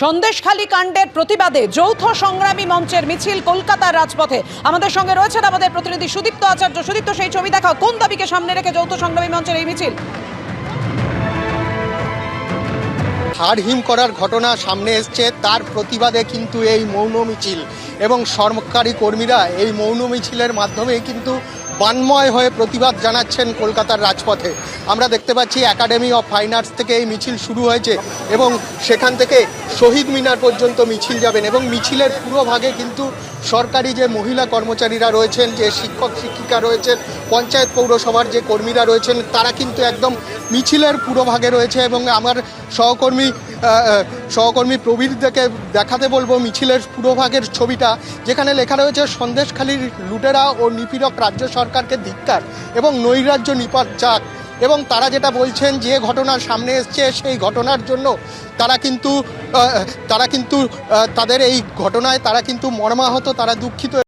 সন্দেশখালী কাণ্ডের প্রতিবাদে যৌথ সংগ্রামী মঞ্চের মিছিল কলকাতার রাজপথে। আমাদের সঙ্গে রয়েছেন আমাদের প্রতিনিধি সুদীপ্ত আচার্য। সুদীপ্ত, সেই ছবি দেখাও। কোন দাবিকে সামনে রেখে যৌথ সংগ্রামী মঞ্চের এই মিছিল? হাড়হিম করার ঘটনা সামনে এসছে। তার প্রতিবাদে কিন্তু এই মৌন মিছিল এবং সরকারি কর্মীরা এই মৌন মিছিলের মাধ্যমে কিন্তু বান্ময় হয়ে প্রতিবাদ জানাচ্ছেন কলকাতার রাজপথে। আমরা দেখতে পাচ্ছি একাডেমি অফ ফাইন আর্টস থেকে এই মিছিল শুরু হয়েছে এবং সেখান থেকে শহীদ মিনার পর্যন্ত মিছিল যাবেন এবং মিছিলের পুরো ভাগে কিন্তু সরকারি যে মহিলা কর্মচারীরা রয়েছেন, যে শিক্ষক শিক্ষিকা রয়েছেন, পঞ্চায়েত পৌরসভার যে কর্মীরা রয়েছেন, তারা কিন্তু একদম মিছিলের পুরো ভাগে রয়েছে এবং আমার সহকর্মী সহকর্মী প্রবীরদেরকে দেখাতে বলব মিছিলের পুরো ভাগের ছবিটা, যেখানে লেখা রয়েছে, সন্দেশখালীর লুটেরা ও নিপীড়ক রাজ্য সরকারকে ধিক্কার এবং নৈরাজ্য নিপাত যাক এবং তারা যেটা বলছেন, যে ঘটনা সামনে এসছে, সেই ঘটনার জন্য তারা কিন্তু তারা কিন্তু তাদের এই ঘটনায় তারা কিন্তু মর্মাহত, তারা দুঃখিত।